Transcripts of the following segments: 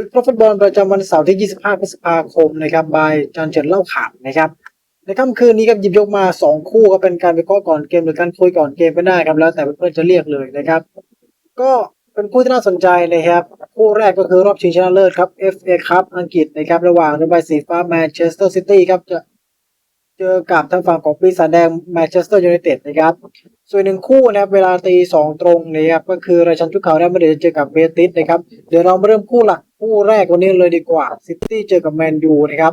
วิเคราะห์ฟุตบอลประจำวันเสาร์ที่ 25 พฤษภาคมนะครับบายจอห์นเฉินเล่าข่าวนะครับในค่ำคืนนี้ครับหยิบยกมา 2 คู่ก็เป็นการวิเคราะห์ก่อนเกมหรือการคุยก่อนเกมก็ได้ครับแล้วแต่เพื่อนๆจะเรียกเลยนะครับ ก็เป็นคู่ที่น่าสนใจนะครับคู่แรกก็คือรอบชิงชนะเลิศครับ FA ครับอังกฤษนะครับระหว่างเรือใบสีฟ้าแมนเชสเตอร์ซิตี้ครับจะเจอกับทางฝั่งของปีศาจแดงแมนเชสเตอร์ยูไนเต็ดนะครับ ส่วนหนึ่งคู่นะครับเวลาตีสองตรงนะครับก็คือราชันชุกเขาได้มาเดนเจอกับเบติสนะครับเดี๋ยวเรามาเริ่มคู่หลัก คู่แรกวันนี้เลยดีกว่าซิตี้เจอกับแมนยูนะครับ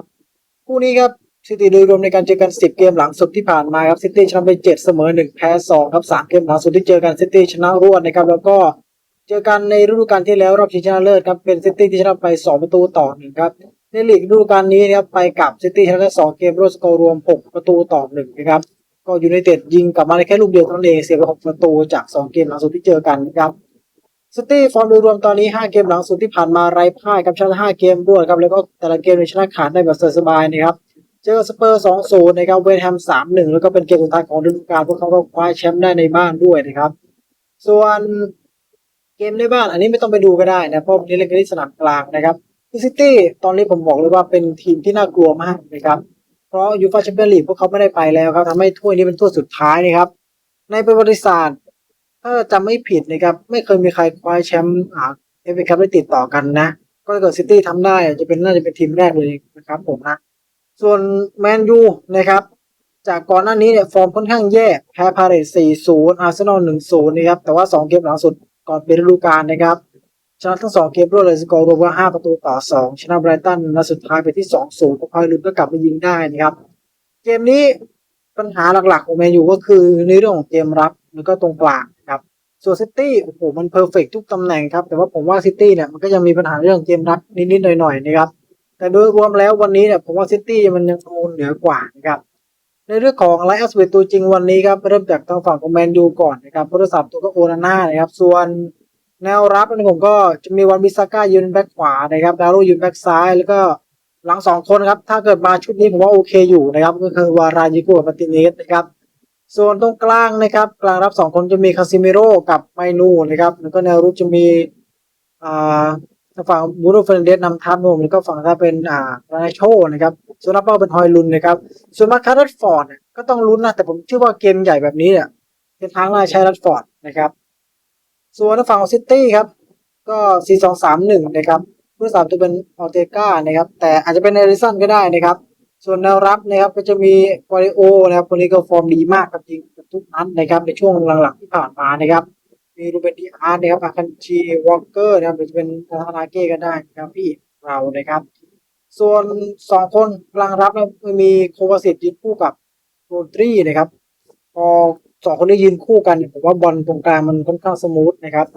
คู่นี้ครับซิตี้โดยรวมในการเจอกัน 10 เกมหลังสุดที่ผ่านมาครับซิตี้ชนะไป 7 เสมอ 1 แพ้ 2 ครับ 3 เกมหลังสุดที่เจอกันซิตี้ชนะรวดนะครับ แล้วก็เจอกันในฤดูกาลที่แล้วรอบชิงชนะเลิศครับเป็นซิตี้ที่ชนะไป 2 ประตูต่อหนึ่งครับ ในลีกฤดูกาลนี้นะครับไปกับซิตี้ชนะได้2เกมรวดสกอร์รวม 6 ประตูต่อหนึ่งนะครับ ก็ยูไนเต็ดยิงกลับมาได้แค่ลูกเดียวเท่านั้นเองเสียไป 6 ประตูจาก 2 เกมหลังสุดที่เจอกันนะครับ ซิตี้ฟอร์มโดยรวมตอนนี้ 5 เกมหลังสุดที่ผ่านมาไร้พ่ายครับชนะ5เกมรวดครับแล้วก็แต่ละเกมในชนะขาดได้แบบสบายๆนะครับเจอสเปอร์2-0นะครับเวสต์แฮม3-1 แล้วก็เป็นเกมสุดท้ายของฤดูกาลพวกเขาก็คว้าแชมป์ได้ในบ้านด้วยนะครับ ส่วนเกมในบ้านอันนี้ไม่ต้องไปดูก็ได้นะเพราะวันนี้เล่นกันที่สนามกลางนะครับซิตี้ตอนนี้ผมบอกเลยว่าเป็นทีมที่น่ากลัวมากนะครับเพราะยูฟ่าแชมเปี้ยนลีกพวกเขาไม่ได้ไปแล้วครับทำให้ถ้วยนี้เป็นถ้วยสุดท้ายนะครับในประวัติศาสตร์ ถ้าจำไม่ผิดนะครับ ไม่เคยมีใครคว้าแชมป์อ่าเอฟเอคัพได้ติดต่อกันนะก็ถ้าเกิดซิตี้ทำได้จะเป็นน่าจะเป็นทีมแรกเลยนะครับผมนะ ส่วนแมนยูนะครับ จากก่อนหน้านี้เนี่ยฟอร์มค่อนข้างแย่แพ้พาเรส4-0 อาร์เซนอล 1-0 นะครับ แต่ว่า 2 เกมหลังสุดก่อนปิดฤดูกาลนะครับชนะทั้งสองเกมรวดเลยสกอร์รวมว่า 5 ประตูต่อ 2 ชนะไบรตันนัดสุดท้ายไปที่ 2-0พอพอยลุนก็กลับมายิงได้นะครับ เกมนี้ปัญหาหลักๆของแมนยูก็คือในเรื่องของเกมรับแล้วก็ตรงกลางครับส่วนซิตี้โอ้โหมันเพอร์เฟกทุกตำแหน่งครับ แต่ว่าผมว่าซิตี้เนี่ยมันก็ยังมีปัญหาเรื่องเกมรับนิดๆหน่อยๆนะครับแต่โดยรวมแล้ววันนี้เนี่ยผมว่าซิตี้มันยังคงเหนือกว่านะครับในเรื่องของไลท์อัสเวตตัวจริงวันนี้ครับเริ่มจากทางฝั่งของแมนยูก่อนนะครับผู้รักษาประตัวก็โอนาน่านะครับส่วนแนวรับนี่ผมก็จะมีวันบิซาก้ายืนแบ็คขวานะครับดารุยืนแบ็คซ้ายแล้วก็หลังสองคนครับถ้าเกิดมาชุดนี้ผมว่าโอเคอยู่นะครับก็คือวารายิโกกับมาติเนสนะครับ ส่วนตรงกลางนะครับ กลางรับสองคนจะมีคาซิเมโร่กับไมนูนะครับ แล้วก็แนวรุกจะมีอ่าฝั่งบูโรเฟนเดสนำทัพผมแล้วก็ฝั่งถ้าเป็นอ่าราโชนะครับ ส่วนรับเป้าเป็นฮอยลุนนะครับ ส่วนมาคาร์ดฟอร์ดก็ต้องลุ้นนะ แต่ผมเชื่อว่าเกมใหญ่แบบนี้เนี่ยเป็นทางน่าใช้รัดฟอร์ดนะครับ ส่วนฝั่งของซิตี้ครับ ก็ 4 2 3 1 นะครับผู้รักษาประตัวเป็นออเตกานะครับ แต่อาจจะเป็นเอริสันก็ได้นะครับ ส่วนแนวรับนะครับก็จะมีวาริโอนะครับคนนี้ก็ฟอร์มดีมากครับจริงทุกนัดนะครับในช่วงหลังๆที่ผ่านมานะครับ มีรูเบนดีอาร์นะครับอาคันชีวอลเกอร์นะครับหรือจะเป็นนาธนาเก้ก็ได้นะครับพี่เรานะครับ ส่วนสองคนกลางรับนะมีโควาสิตยืนคู่กับโรดรีนะครับพอสองคนนี้ยืนคู่กันเนี่ยผมว่าบอลตรงกลางมันค่อนข้างสมูทนะครับ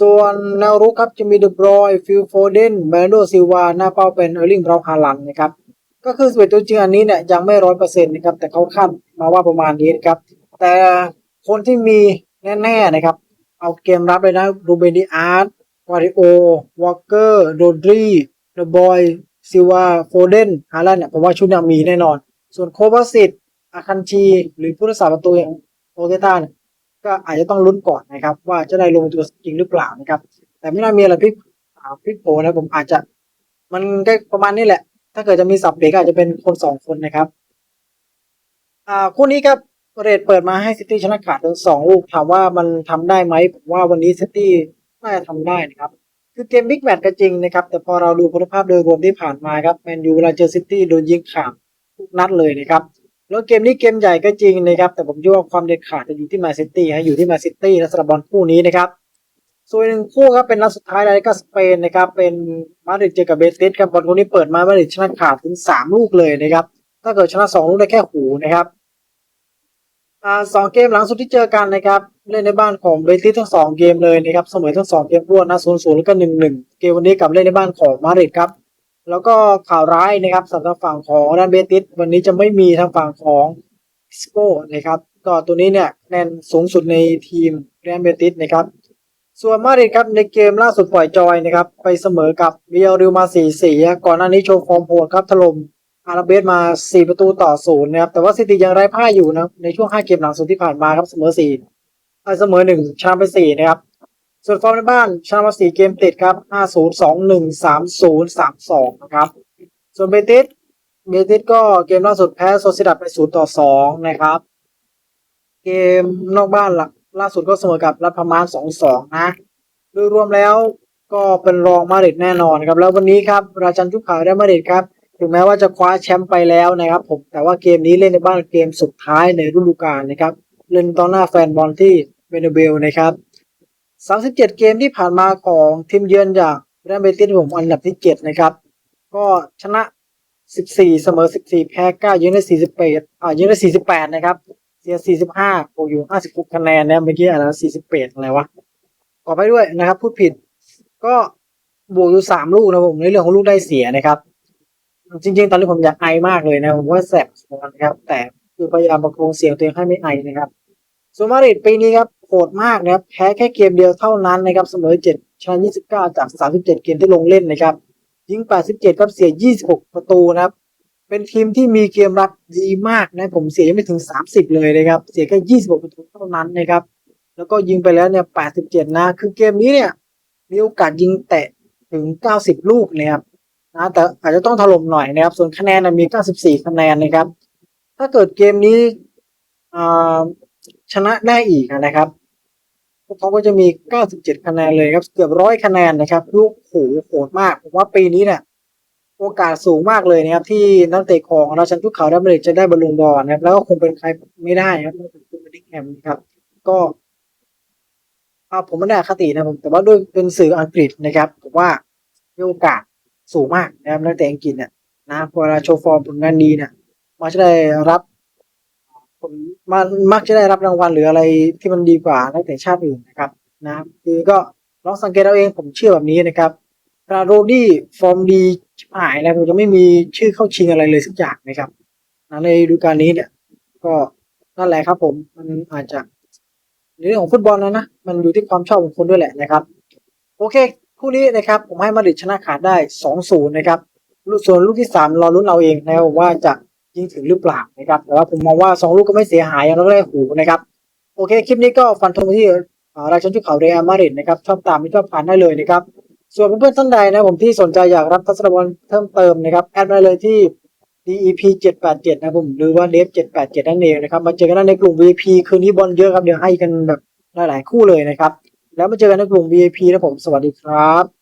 ส่วนแนวรุกครับจะมีเดบรอยฟิลโฟเดนแบรนโดซิวาหน้าเป้าเป็นเออร์ลิงบราวน์ฮาลันนะครับ ก็คือสเปตัวจริงอันนี้เนี่ยยังไม่ร้อยเปอร์เซ็นต์นะครับ แต่เขาคาดมาว่าประมาณนี้นะครับ แต่คนที่มีแน่ๆนะครับ เอาเกมรับเลยนะรูเบนดิอาร์ตวาริโอวอลเกอร์โรดรีเดบอยซิวาโฟเดนฮาลันเนี่ยผมว่าชุดนี้มีแน่นอน ส่วนโควาสิตอาคันชี หรือผู้รักษาประตูอย่างโอเตต้าเนี่ยก็อาจจะต้องลุ้นก่อนนะครับ ว่าจะได้ลงตัวจริงหรือเปล่านะครับ แต่ไม่น่ามีอะไรพิกพิกโผนะผมอาจจะ มันก็ประมาณนี้แหละ ถ้าเกิดจะมีสับเบรกอาจจะเป็นคนสองคนนะครับ อ่าคู่นี้ครับเรทเปิดมาให้ซิตี้ชนะขาดถึงสองลูกถามว่ามันทำได้ไหมผมว่าวันนี้ซิตี้น่าจะทำได้นะครับ คือเกมบิ๊กแมตช์ก็จริงนะครับ แต่พอเราดูคุณภาพโดยรวมที่ผ่านมาครับแมนยูเวลาเจอซิตี้โดนยิงขาดทุกนัดเลยนะครับแล้วเกมนี้เกมใหญ่ก็จริงนะครับ แต่ผมเชื่อว่าความเด็ดขาดจะอยู่ที่แมนซิตี้ฮะอยู่ที่แมนซิตี้และสำหรับบอลคู่นี้นะครับ ส่วนหนึ่งคู่ครับเป็นนัดสุดท้ายแล้วก็สเปนนะครับเป็นมาดริดเจอกับเบติสครับบอลคู่นี้เปิดมามาดริดชนะขาดถึงสามลูกเลยนะครับถ้าเกิดชนะสองลูกได้แค่หูนะครับอ่าสองเกมหลังสุดที่เจอกันนะครับเล่นในบ้านของเบติสทั้งสองเกมเลยนะครับเสมอทั้งสองเกมรวดนะศูนย์ศูนย์แล้วก็หนึ่งหนึ่งเกมวันนี้กับเล่นในบ้านของมาดริดครับแล้วก็ข่าวร้ายนะครับสำหรับฝั่งของด้านเบติสวันนี้จะไม่มีทางฝั่งของสโก้นะครับก็ตัวนี้เนี่ยแนนสูงสุดในทีมเรอัลเบติสนะครับ ส่วนมาดริดครับในเกมล่าสุดปล่อยจอยนะครับไปเสมอกับเบียริลมา4-4ก่อนหน้านี้โชว์ฟอร์มโหดครับถล่มอาราเบสมา 4 ประตูต่อศูนย์นะครับแต่ว่าซิตี้ยังไร้พ่ายอยู่นะในช่วง 5 เกมหลังสุดที่ผ่านมาครับเสมอ4เอ่อเสมอ 1ชนะไป 4 นะครับ ส่วนฟอร์มในบ้านชนะมาสี่เกมติดครับ 50 21 30 32 นะครับ ส่วนเบติสเบติสก็เกมล่าสุดแพ้โซซิดัดไป 0 ต่อ 2 นะครับ เกมนอกบ้านหล่ะ ล่าสุดก็เสมอกับรัฐพม่าน2-2นะ โดยรวมแล้วก็เป็นรองมาดริดแน่นอนครับ แล้ววันนี้ครับราชันชุกขาวได้มาดริดครับ ถึงแม้ว่าจะคว้าแชมป์ไปแล้วนะครับผมแต่ว่าเกมนี้เล่นในบ้านเกมสุดท้ายในฤดูกาลนะครับเล่นต่อหน้าแฟนบอลที่เบเนเบลนะครับ37 เกมที่ผ่านมาของทีมเยือนจากเรอัลเบติสผมอันดับที่ 7 นะครับ ก็ชนะ 14 เสมอ 14 แพ้9ยิงได้48อ่ายิงได้48 นะครับ เสีย45โอ้อยู่56คะแนนนะเมื่อกี้อะไรนะ48อะไรวะขอไปด้วยนะครับ พูดผิด ก็บวกอยู่3ลูกนะผมในเรื่องของลูกได้เสียนะครับ จริง ๆ ตอนนี้ผมอยากไอมากเลยนะผมว่าแสบนะครับ แต่คือพยายามประคองเสียงตัวเองให้ไม่ไอนะครับสมาริดปีนี้ครับโหดมากนะครับ แพ้แค่เกมเดียวเท่านั้นนะครับเสมอ7ชนะ29จาก37เกมที่ลงเล่นนะครับยิง87ครับเสีย26ประตูนะครับ เป็นทีมที่มีเกมรับดีมากนะผมเสียยังไม่ถึง 30 เลยนะครับ เสียแค่26ประตูเท่านั้นนะครับ แล้วก็ยิงไปแล้วเนี่ย87นะ คือเกมนี้เนี่ย มีโอกาสยิงแตะถึง 90 ลูกนะครับนะแต่อาจจะต้องถล่มหน่อยนะครับ ส่วนคะแนนมี 94 คะแนนนะครับ ถ้าเกิดเกมนี้ชนะได้อีกนะครับพวกเขาก็จะมี 97 คะแนนเลยครับ เกือบร้อยคะแนนนะครับลูกโหโหดมาก ผมว่าปีนี้เนี่ย โอกาสสูงมากเลยนะครับ ที่นักเตะของราชันทุกเขาดับเบิลจะได้บอลลูนดอร์นะครับ แล้วก็คงเป็นใครไม่ได้นะครับนอกจากคุณดิกแฮมนะครับ ก็อาผมไม่ได้คตินะผมแต่ว่าด้วยเป็นสื่ออังกฤษนะครับผมว่ามีโอกาสสูงมากนะครับนักเตะอังกฤษเนี่ยนะเวลาโชว์ฟอร์มผลงานดีเนี่ยมักจะได้รับผลมันมักจะได้รับรางวัลหรืออะไรที่มันดีกว่านักเตะชาติอื่นนะครับนะคือก็ลองสังเกตเอาเองผมเชื่อแบบนี้นะครับราโรดี้ฟอร์มดี ชิบหายนะผมจะไม่มีชื่อเข้าชิงอะไรเลยสักอย่างนะครับในฤดูกาลนี้เนี่ย ก็นั่นแหละครับ ผมมันอาจจะในเรื่องของฟุตบอลนะนะมันอยู่ที่ความชอบของคนด้วยแหละนะครับ โอเคคู่นี้นะครับ ผมให้มาดริดชนะขาดได้2-0นะครับลูกส่วนลูกที่3รอลุ้นเอาเองนะครับว่าจะยิงถึงหรือเปล่านะครับแต่ว่าผมมองว่า 2 ลูกก็ไม่เสียหายอย่างน้อยก็ได้หูนะครับโอเค คลิปนี้ก็ฟันธงที่อ่าราชันชุกเขาเรอัลมาดริดนะครับชอบตามไม่ชอบผ่านได้เลยนะครับ ส่วนเพื่อนๆท่านใดนะผมที่สนใจอยากรับทัศนบอลเพิ่มเติมนะครับ แอดมาเลยที่ DEP 787นะผมหรือว่า d e f 787นั่นเองนะครับมาเจอกันได้ในกลุ่ม VIP คืนนี้บอลเยอะครับเดี๋ยวให้กันแบบหลายๆคู่เลยนะครับ แล้วมาเจอกันในกลุ่ม VIP นะผมสวัสดีครับ